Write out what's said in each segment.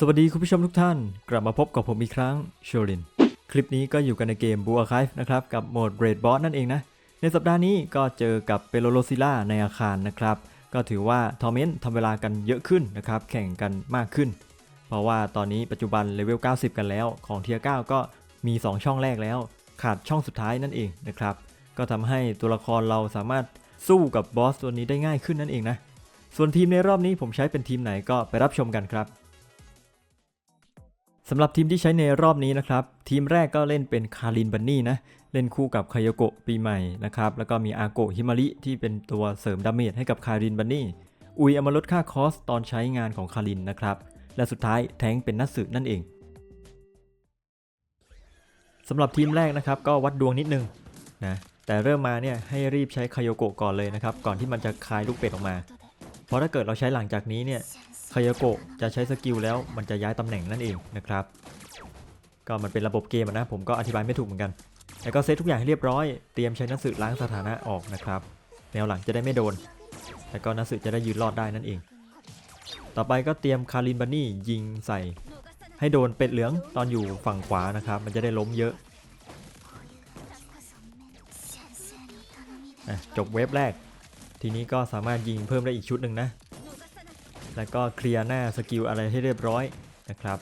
สวัสดีคุณผู้ชมทุกท่าน กลับมาพบกับผมอีกครั้งโชลิน คลิปนี้ก็อยู่กันในเกม b ูอา i v e นะครับ กับโหมด Raid Boss นั่นเองนะ ในสัปดาห์นี้ก็เจอกับเปโลโลซิล่าในอาคารนะครับ ก็ถือว่าทอร์เมนต์ทำเวลากันเยอะขึ้นนะครับ แข่งกันมากขึ้น เพราะว่าตอนนี้ปัจจุบันเลเวล 90 กันแล้ว ของเทีย9ก็มี 2 ช่องแรกแล้ว ขาดช่องสุดท้ายนั่นเองนะครับ ก็ทำให้ตัวละครเราสามารถสู้กับบอสตัวนี้ได้ง่ายขึ้นนั่นเองนะ ส่วนทีมในรอบนี้ผมใช้เป็นทีมไหนก็ไปรับชมกันครับ สำหรับทีมที่ใช้ในรอบนี้นะครับ ทีมแรกก็เล่นเป็นคารินบันนี่นะ เล่นคู่กับคายโกะปีใหม่นะครับ แล้วก็มีอาโกะฮิมาริที่เป็นตัวเสริมดาเมจให้กับคารินบันนี่ อุยเอามาลดค่าคอสตอนใช้งานของคารินนะครับ และสุดท้ายแทงเป็นนัตสึนั่นเองสำหรับทีมแรกนะครับก็วัดดวงนิดนึงนะแต่เริ่มมาเนี่ยให้รีบใช้คายโกะก่อนเลยนะครับ ก่อนที่มันจะคายลูกเป็ดออกมา เพราะถ้าเกิดเราใช้หลังจากนี้เนี่ยคายโกะจะใช้สกิลแล้วมันจะย้ายตำแหน่งนั่นเองนะครับ ก็มันเป็นระบบเกมนะผมก็อธิบายไม่ถูกเหมือนกัน แล้วก็เซตทุกอย่างให้เรียบร้อย เตรียมใช้นักสืบล้างสถานะออกนะครับ แนวหลังจะได้ไม่โดน แล้วก็นักสืบจะได้ยืนรอดได้นั่นเอง ต่อไปก็เตรียมคารินบันนี่ยิงใส่ ให้โดนเป็ดเหลืองตอนอยู่ฝั่งขวานะครับ มันจะได้ล้มเยอะอะจบเวฟแรก ทีนี้ก็สามารถยิงเพิ่มได้อีกชุดหนึ่งนะ แล้วก็เคลียร์หน้าสกิลอะไรให้เรียบร้อยนะครับ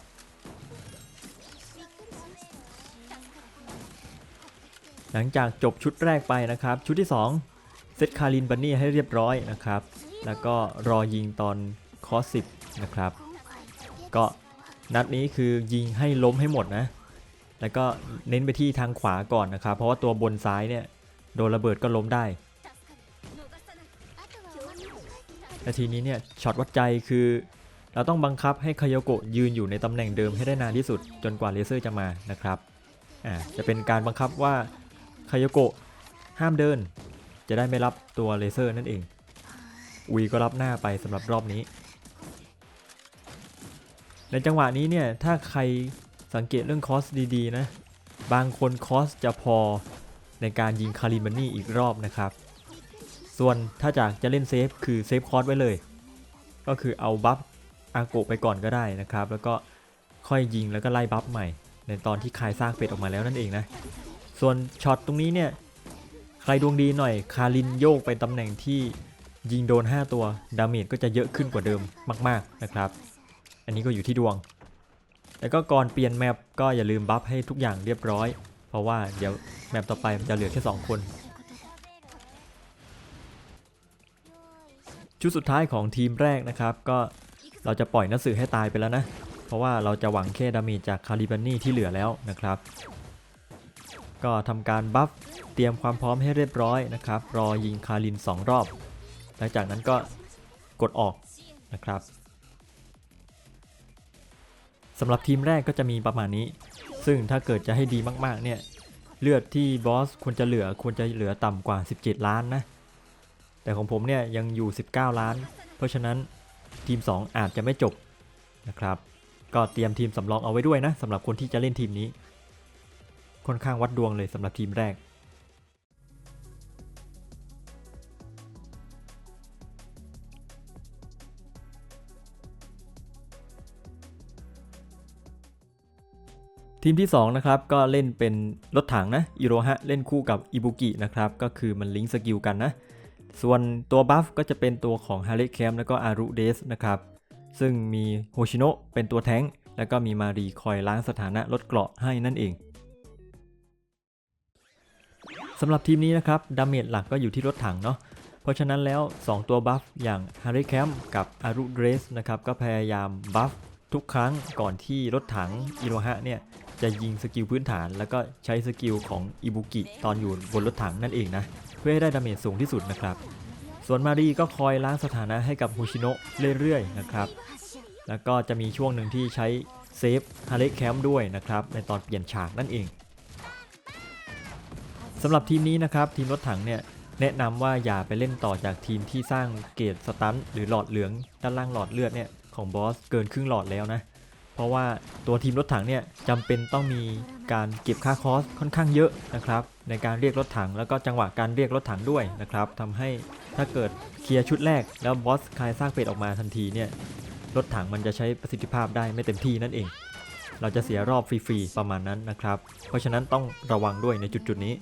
หลังจากจบชุดแรกไปนะครับ ชุดที่ 2 เซตคารินบันนี่ให้เรียบร้อยนะครับ แล้วก็รอยิงตอนคอสสิบนะครับ ก็นัดนี้คือยิงให้ล้มให้หมดนะ แล้วก็เน้นไปที่ทางขวาก่อนนะครับ เพราะว่าตัวบนซ้ายเนี่ยโดนระเบิดก็ล้มได้ และทีนี้เนี่ยช็อตวัดใจคือ เราต้องบังคับให้คายโกะยืนอยู่ในตำแหน่งเดิมให้ได้นานที่สุดจนกว่าเลเซอร์จะมานะครับอ่าจะเป็นการบังคับว่าคายโกะห้ามเดิน จะได้ไม่รับตัวเลเซอร์นั่นเองอุยก็รับหน้าไปสำหรับรอบนี้ ในจังหวะนี้เนี่ยถ้าใครสังเกตเรื่องคอสดีๆนะบางคนคอสจะพอในการยิงคาริมันนี่อีกรอบนะครับ ส่วนถ้าจากจะเล่นเซฟคือเซฟคอร์สไว้เลย ก็คือเอาบัฟอาโกไปก่อนก็ได้นะครับ แล้วก็ค่อยยิงแล้วก็ไล่บัฟใหม่ ในตอนที่คายซากเป็ดออกมาแล้วนั่นเองนะ ส่วนช็อตตรงนี้เนี่ย ใครดวงดีหน่อยคารินโยกไปตำแหน่งที่ยิงโดน 5 ตัวดาเมจก็จะเยอะขึ้นกว่าเดิมมาก ๆนะครับ อันนี้ก็อยู่ที่ดวง แล้วก็ก่อนเปลี่ยนแมปก็อย่าลืมบัฟให้ทุกอย่างเรียบร้อย เพราะว่าเดี๋ยวแมปต่อไปมันจะเหลือแค่ 2 คน ชุดสุดท้ายของทีมแรกนะครับก็เราจะปล่อยนักสือให้ตายไปแล้วนะ เพราะว่าเราจะหวังแค่ดามจจากคาริบันนี่ที่เหลือแล้วนะครับ ก็ทำการบัฟเตรียมความพร้อมให้เรียบร้อยนะครับ รอยิงคาริน 2 รอบ หลังจากนั้นก็กดออกนะครับสำหรับทีมแรกก็จะมีประมาณนี้ ซึ่งถ้าเกิดจะให้ดีมากๆเนี่ย เลือดที่บอสควรจะเหลือควรจะเหลือต่ำกว่า 17 ล้านนะ แต่ของผมเนี่ยยังอยู่ 19 ล้าน เพราะฉะนั้นทีม 2 อาจจะไม่จบนะครับ ก็เตรียมทีมสำรองเอาไว้ด้วยนะสำหรับคนที่จะเล่นทีมนี้ ค่อนข้างวัดดวงเลยสำหรับทีมแรกทีมที่2นะครับก็เล่นเป็นรถถังนะอิโรฮะเล่นคู่กับอิบุกินะครับก็คือมันลิงก์สกิลกันนะ ส่วนตัวบัฟก็จะเป็นตัวของฮาริแคมแล้วก็อารุเดสนะครับ ซึ่งมีโฮชิโนะเป็นตัวแท้ง แล้วก็มีมารีคอยล้างสถานะลดเกราะให้นั่นเองสำหรับทีมนี้นะครับดาเมจหลักก็อยู่ที่รถถังเนาะเพราะฉะนั้นแล้ว 2 ตัวบัฟอย่างฮาริแคมกับอารุเดสนะครับก็พยายามบัฟ ทุกครั้งก่อนที่รถถังอิโรฮะเนี่ยจะยิงสกิลพื้นฐาน แล้วก็ใช้สกิลของอิบุกิตอนอยู่บนรถถังนั่นเองนะ เพื่อให้ได้ดาเมจสูงที่สุดนะครับ ส่วนมารีก็คอยล้างสถานะให้กับฮูชิโนะเรื่อยๆนะครับ แล้วก็จะมีช่วงหนึ่งที่ใช้เซฟฮาเล็กแคมป์ด้วยนะครับ ในตอนเปลี่ยนฉากนั่นเองสำหรับทีมนี้นะครับทีมรถถังเนี่ยแนะนำว่าอย่าไปเล่นต่อจากทีมที่สร้างเกรดสตันหรือหลอดเหลืองด้านล่างหลอดเลือดเนี่ย ของบอสเกินครึ่งหลอดแล้วนะ เพราะว่าตัวทีมรถถังเนี่ยจำเป็นต้องมีการเก็บค่าคอสค่อนข้างเยอะนะครับ ในการเรียกรถถังแล้วก็จังหวะการเรียกรถถังด้วยนะครับทำให้ถ้าเกิดเคลียร์ชุดแรกแล้วบอสคลายซากเป็ดออกมาทันทีเนี่ยรถถังมันจะใช้ประสิทธิภาพได้ไม่เต็มที่นั่นเอง เราจะเสียรอบฟรีๆประมาณนั้นนะครับ เพราะฉะนั้นต้องระวังด้วยในจุดๆนี้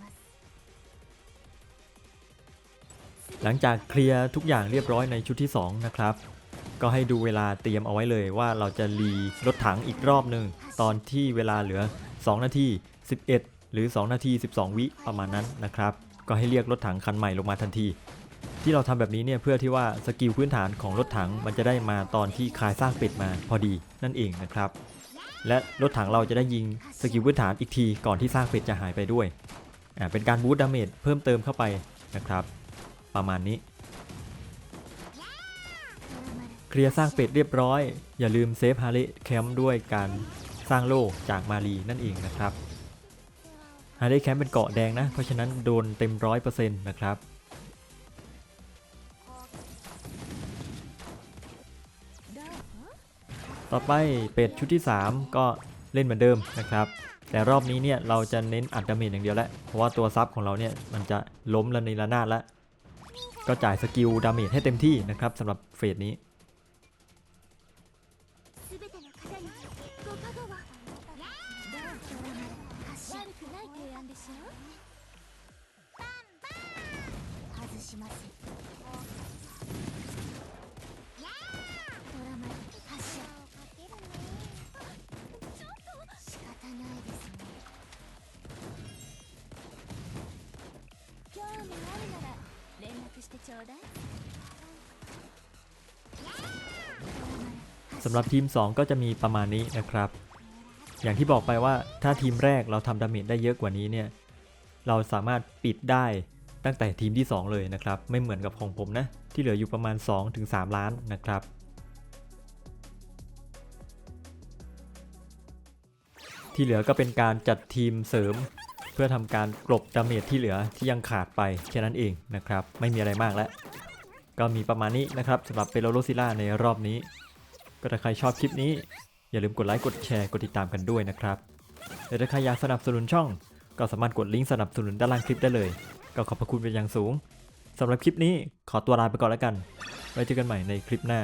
หลังจากเคลียร์ทุกอย่างเรียบร้อยในชุดที่ 2 นะครับ ก็ให้ดูเวลาเตรียมเอาไว้เลยว่าเราจะรีรถถังอีกรอบหนึ่งตอนที่เวลาเหลือ 2 นาที 11 หรือ 2 นาที 12 วิประมาณนั้นนะครับ ก็ให้เรียกรถถังคันใหม่ลงมาทันที ที่เราทำแบบนี้เนี่ยเพื่อที่ว่าสกิลพื้นฐานของรถถังมันจะได้มาตอนที่คลายสร้างเป็ดมาพอดีนั่นเองนะครับ และรถถังเราจะได้ยิงสกิลพื้นฐานอีกทีก่อนที่สร้างเป็ดจะหายไปด้วยอ่าเป็นการบูตดาเมจเพิ่มเติมเข้าไปนะครับ ประมาณนี้ เคลียร์สร้างเป็ดเรียบร้อย อย่าลืมเซฟฮาร์เลแคมป์ด้วยการสร้างโล่จากมารีนั่นเองนะครับฮาร์เลแคมป์เป็นเกาะแดงนะ เพราะฉะนั้นโดนเต็มร้อยเปอร์เซ็นต์นะครับต่อไปเป็ดชุดที่ 3 ก็เล่นเหมือนเดิมนะครับ แต่รอบนี้เนี่ยเราจะเน้นอัดดาเมจอย่างเดียวแหละเพราะว่าตัวซับของเราเนี่ยมันจะล้มระเนระนาดแล้วก็จ่ายสกิลดาเมจให้เต็มที่นะครับสำหรับเฟสนี้ ない提案でしょ外しますドラマ発射仕方ないですね興味あるなら連絡してちょうだい สำหรับทีม 2 ก็จะมีประมาณนี้นะครับ อย่างที่บอกไปว่าถ้าทีมแรกเราทำดาเมจได้เยอะกว่านี้เนี่ยเราสามารถปิดได้ตั้งแต่ทีมที่ 2 เลยนะครับ ไม่เหมือนกับของผมนะ ที่เหลืออยู่ประมาณ 2-3 ล้านนะครับ ที่เหลือก็เป็นการจัดทีมเสริม เพื่อทำการกลบดาเมจที่เหลือที่ยังขาดไปแค่นั้นเองนะครับ ไม่มีอะไรมากแล้ว ก็มีประมาณนี้นะครับสำหรับเปโลโรซิล่าในรอบนี้ ก็ถ้าใครชอบคลิปนี้ อย่าลืมกดไลค์กดแชร์กดติดตามกันด้วยนะครับและถ้าใครอยากสนับสนุนช่อง ก็สามารถกดลิงก์สนับสนุนด้านล่างคลิปได้เลย ก็ขอบพระคุณเป็นอย่างสูงสำหรับคลิปนี้ขอตัวลาไปก่อนแล้วกัน ไว้เจอกันใหม่ในคลิปหน้า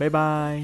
บ๊ายบาย